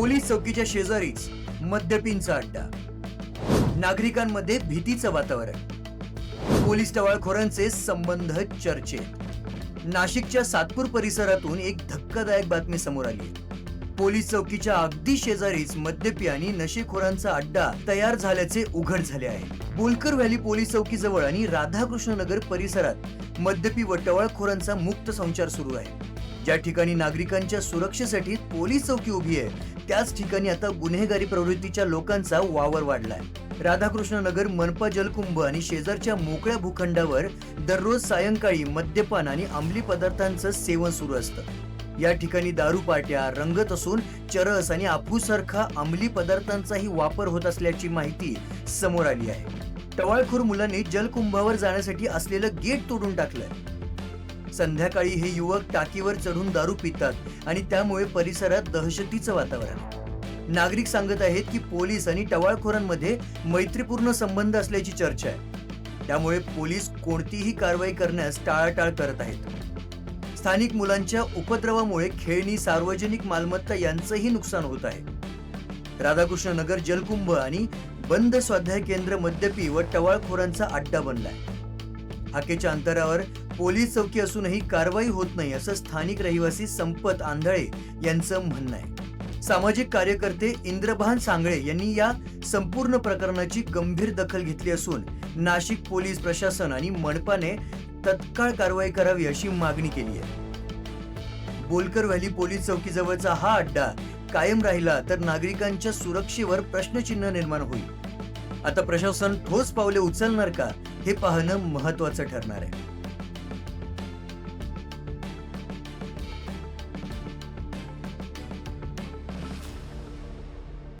Police चौकीच्या शेजारीच मद्यपींचा अड्डा. नागरिकांमध्ये भीतीचं वातावरण. पोलीस टवाळखोरांचे संबंध चर्चेत. नाशिकच्या सातपूर परिसरातून एक धक्कादायक बातमी समोर आली पोलीस चौकीच्या अगदी शेजारीच मद्यपी आणि नशेखोरांचा अड्डा तयार झाल्याचे उघड झाले आहे. बोलकर व्हॅली पोलीस चौकीजवळ आणि राधाकृष्ण नगर परिसरात मद्यपी व टवाळखोरांचा मुक्त संचार सुरू आहे. ज्या ठिकाणी नागरिकांच्या सुरक्षेसाठी पोलीस चौकी उभी आहे त्याच ठिकाणी आता गुन्हेगारी प्रवृत्तीच्या लोकांचा वावर वाढलाय. राधाकृष्ण नगर मनपा जलकुंभ आणि शेजारच्या मोकळ्या भूखंडावर दररोज सायंकाळी मद्यपान आणि अंमली पदार्थांचं सेवन सुरू असतं. या ठिकाणी दारू पाट्या रंगत असून चरस आणि आफूसारखा अंमली पदार्थांचाही वापर होत असल्याची माहिती समोर आली आहे. टवाळखोर मुलांनी जलकुंभावर जाण्यासाठी असलेलं गेट तोडून टाकलंय. संध्याकाळी हे युवक टाकीवर चढून दारू पितात आणि त्यामुळे परिसरात दहशतीचं वातावरण. नागरिक सांगत आहेत की पोलीस आणि टवाळखोरांमध्ये मैत्रीपूर्ण संबंध असल्याची चर्चा आहे. त्यामुळे पोलीस कोणतीही कारवाई करण्यास टाळाटाळ करत आहेत. स्थानिक मुलांच्या उपद्रवामुळे खेळणी सार्वजनिक मालमत्ता यांचंही नुकसान होत आहे. राधाकृष्ण नगर जलकुंभ आणि बंद स्वाध्याय केंद्र मद्यपी व टवाळखोरांचा अड्डा बनलाय. हाकेच्या अंतरावर पोलीस चौकी असूनही कारवाई होत नाही असं स्थानिक रहिवासी संपत आंधळे यांचं म्हणणं आहे. सामाजिक कार्यकर्ते इंद्रभान सांगळे यांनी या संपूर्ण प्रकरणाची गंभीर दखल घेतली असून नाशिक पोलीस प्रशासन आणि मनपाने तत्काळ कारवाई करावी अशी मागणी केली आहे. बोलकर व्हॅली पोलीस चौकीजवळचा हा अड्डा कायम राहिला तर नागरिकांच्या सुरक्षेवर प्रश्नचिन्ह निर्माण होईल. आता प्रशासन ठोस पावले उचलणार का? हे पाहणं महत्त्वाचं ठरणार आहे.